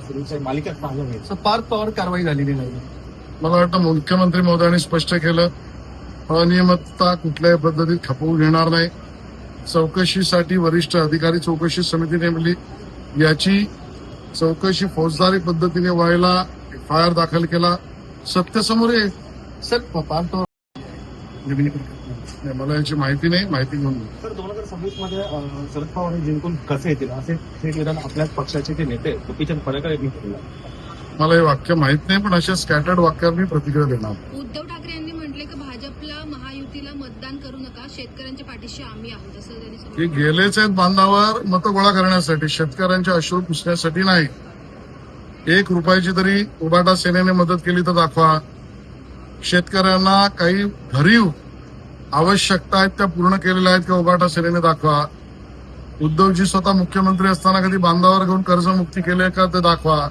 सुरूच्या मालिकेत पार पॉवर कारवाई झालेली नाही. मला वाटतं मुख्यमंत्री महोदयांनी स्पष्ट केलं अनियमितता कुठल्याही पद्धतीत खपवून घेणार नाही. चौकशीसाठी वरिष्ठ अधिकारी चौकशी समिती नेमली. याची चौकशी फौजदारी पद्धतीने व्हायला एफ आय आर दाखल केला. सत्य समोर सर पार मला याची माहिती नाही. माहिती घेऊन घेऊ. तर दोन हजार सव्वीसमध्ये अं, शरद पवार हे जिंकून कसे येतील असे थेट विधान आपल्याच पक्षाचे जे नेते गोपीचंद पडळकर यांनी केलं मला हे वाक्य माहीत नाही पण अशा स्कॅटर्ड वाक्यावर मी प्रतिक्रिया देणार उद्धव ठाकरे यांनी म्हटले की भाजपला महायुतीला मतदान करू नका शेतकऱ्यांच्या पाठीशी आम्ही आहोत असं त्यांनी हे. गेलेच आहेत बांधावर मतं गोळा करण्यासाठी शेतकऱ्यांचे अश्रू पुसण्यासाठी नाही एक रुपयाची तरी उबाटा सेनेने मदत केली तर दाखवा शेतकऱ्यांना काही भरीव आवश्यकता आहेत त्या पूर्ण केलेल्या आहेत का उबाटा सेनेने दाखवा. उद्धवजी स्वतः मुख्यमंत्री असताना कधी बांधावर घेऊन कर्जमुक्ती केली का ते दाखवा.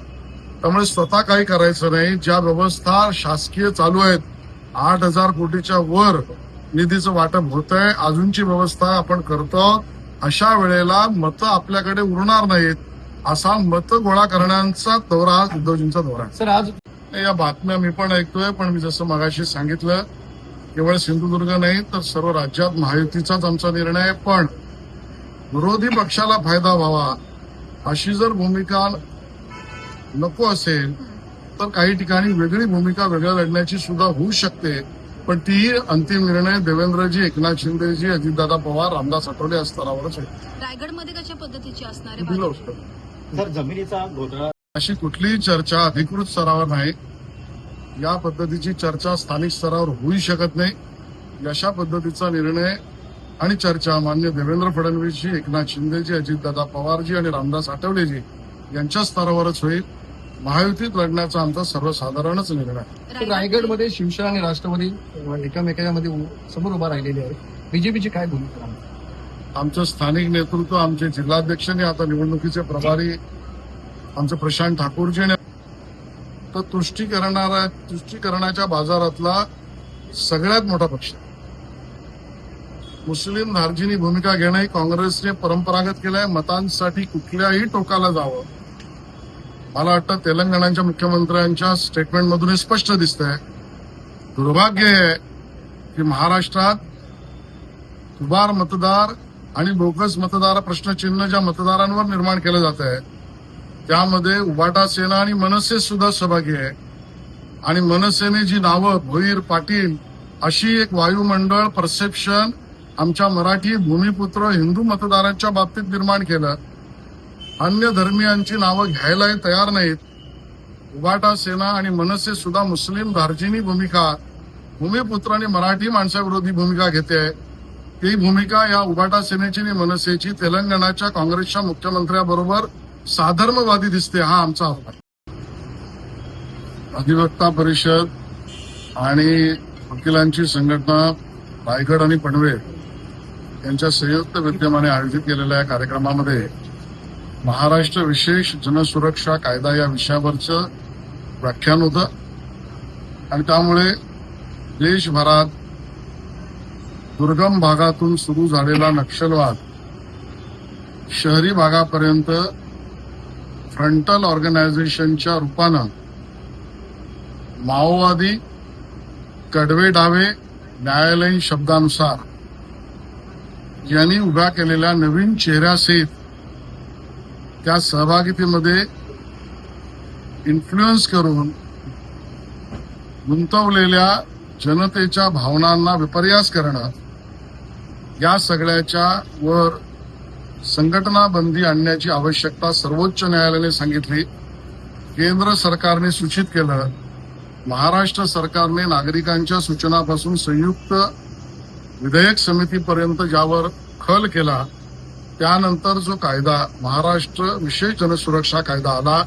त्यामुळे स्वतः काही करायचं नाही. ज्या व्यवस्था शासकीय चालू आहेत आठ हजार कोटीच्या वर निधीचं वाटप होत आहे अजूनची व्यवस्था आपण करतो. अशा वेळेला मतं आपल्याकडे उरणार नाहीत. असा मतं गोळा करण्याचा दौरा उद्धवजींचा दौरा आहे. सर आज या बातम्या मी पण ऐकतोय. पण मी जसं मगाशी सांगितलं केवळ सिंधुदुर्ग नाही तर सर्व राज्यात महायुतीचाच आमचा निर्णय आहे पण विरोधी पक्षाला फायदा व्हावा अशी जर भूमिका नको असेल तर काही ठिकाणी वेगळी भूमिका वेगळ्या लढण्याची सुद्धा होऊ शकते पण ती अंतिम निर्णय देवेंद्रजी एकनाथ शिंदेजी अजितदादा पवार रामदास आठवले या स्तरावरच आहे रायगडमध्ये कशा पद्धतीची असणार आहे दिलं? होतं. जमिनीचा घोटाळा अशी कुठलीही चर्चा अधिकृत स्तरावर नाही या पद्धतीची चर्चा स्थानिक स्तरावर होऊ शकत नाही. अशा पद्धतीचा निर्णय आणि चर्चा मान्य देवेंद्र फडणवीसजी एकनाथ शिंदेजी अजितदादा पवारजी आणि रामदास आठवलेजी यांच्या स्तरावरच होईल. महायुतीत लढण्याचा आमचा सर्वसाधारणच निर्णय रायगडमध्ये शिवसेना आणि राष्ट्रवादी एकामेकांमध्ये समोर उभा राहिलेले आहे बीजेपीची काय भूमिका आहे? आमचं स्थानिक नेतृत्व आमचे जिल्हाध्यक्ष आणि आता निवडणुकीचे प्रभारी आमचे प्रशांत ठाकूरजी आणि तर तुष्टीकरणारा तुष्टीकरणाच्या बाजारातला सगळ्यात मोठा पक्ष. मुस्लिम धार्जिनी भूमिका घेणं ही काँग्रेसने परंपरागत केलंय. मतांसाठी कुठल्याही टोकाला जावं. मला वाटतं तेलंगणाच्या मुख्यमंत्र्यांच्या स्टेटमेंटमधून हे स्पष्ट दिसतंय. दुर्भाग्य आहे की महाराष्ट्रात दुबार मतदार आणि बोगस मतदार प्रश्नचिन्ह ज्या मतदारांवर निर्माण केलं जात आहे त्यामध्ये उबाटा सेना आणि मनसे सुद्धा सहभागी आहे. आणि मनसेने जी नावं भोईर पाटील अशी एक वायुमंडळ परसेप्शन आमच्या मराठी भूमिपुत्र हिंदू मतदारांच्या बाबतीत निर्माण केलं. अन्य धर्मियांची नावं घ्यायलाही तयार नाहीत. उबाटा सेना आणि मनसे सुद्धा मुस्लिम धार्जिनी भूमिका भूमिपुत्र आणि मराठी माणसाविरोधी भूमिका घेते. ही भूमिका या उबाटा सेनेची आणि मनसेची तेलंगणाच्या काँग्रेसच्या मुख्यमंत्र्याबरोबर साधर्मवादी दिसते हा आमचा अहवाल अधिवक्ता परिषद आणि वकिलांची संघटना रायगड आणि पनवेल यांच्या संयुक्त विद्यमाने आयोजित केलेल्या या कार्यक्रमामध्ये महाराष्ट्र विशेष जनसुरक्षा कायदा या विषयावरचं व्याख्यान होतं. आणि त्यामुळे देशभरात दुर्गम भागातून सुरू झालेला नक्षलवाद शहरी भागापर्यंत फ्रंटल ऑर्गनायझेशनच्या रूपानं माओवादी कडवे डावे न्यायालयीन शब्दानुसार यांनी उभ्या केलेल्या नवीन चेहऱ्यासहित त्या सहभागितेमध्ये इन्फ्लुएन्स करून गुंतवलेल्या जनतेच्या भावनांना विपर्यास करणं या सगळ्याच्या वर संघटना बंदी आणण्याची आवश्यकता सर्वोच्च न्यायालयाने सांगितली. केंद्र सरकारने सूचित केलं. महाराष्ट्र सरकारने नागरिकांच्या सूचनापासून संयुक्त विधेयक समितीपर्यंत ज्यावर खल केला त्यानंतर जो कायदा महाराष्ट्र विशेष जनसुरक्षा कायदा आला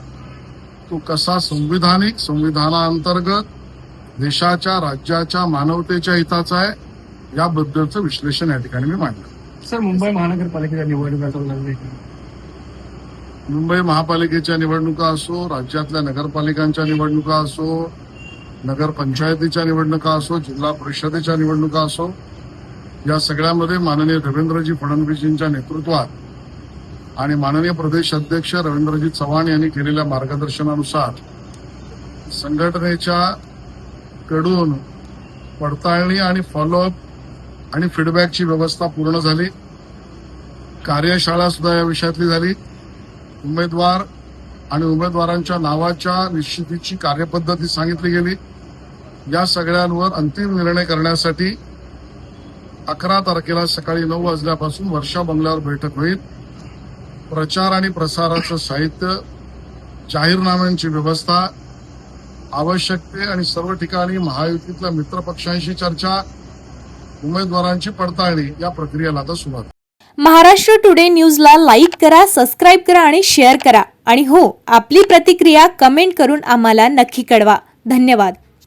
तो कसा संविधानिक संविधानाअंतर्गत देशाच्या राज्याच्या मानवतेच्या हिताचा आहे याबद्दलचं विश्लेषण या ठिकाणी मी मांडलं. सर मुंबई महानगरपालिकेच्या निवडणुका लागली. मुंबई महापालिकेच्या निवडणुका असो राज्यातल्या नगरपालिकांच्या निवडणुका असो नगरपंचायतीच्या निवडणुका असो जिल्हा परिषदेच्या निवडणुका असो या सगळ्यामध्ये माननीय देवेंद्रजी फडणवीसजींच्या नेतृत्वात आणि माननीय प्रदेश अध्यक्ष रवींद्रजी चव्हाण यांनी केलेल्या मार्गदर्शनानुसार संघटनेच्या कडून पडताळणी आणि फॉलोअप आणि फीडबॅकची व्यवस्था पूर्ण झाली. कार्यशाळा सुद्धा या विषयातली झाली. उमेदवार आणि उमेदवारांच्या नावाच्या निश्चितीची कार्यपद्धती सांगितली गेली. या सगळ्यांवर अंतिम निर्णय करण्यासाठी अकरा तारखेला सकाळी नऊ वाजल्यापासून वर्षा बंगल्यावर बैठक होईल. प्रचार आणि प्रसाराचं साहित्य जाहीरनाम्यांची व्यवस्था आवश्यक ते आणि सर्व ठिकाणी महायुतीतल्या मित्रपक्षांशी चर्चा उमेदवारांची पडताळणी या प्रक्रियेला आता सुरुवात. महाराष्ट्र टुडे न्यूजला लाईक करा सबस्क्राईब करा आणि शेअर करा. आणि हो आपली प्रतिक्रिया कमेंट करून आम्हाला नक्की कळवा. धन्यवाद.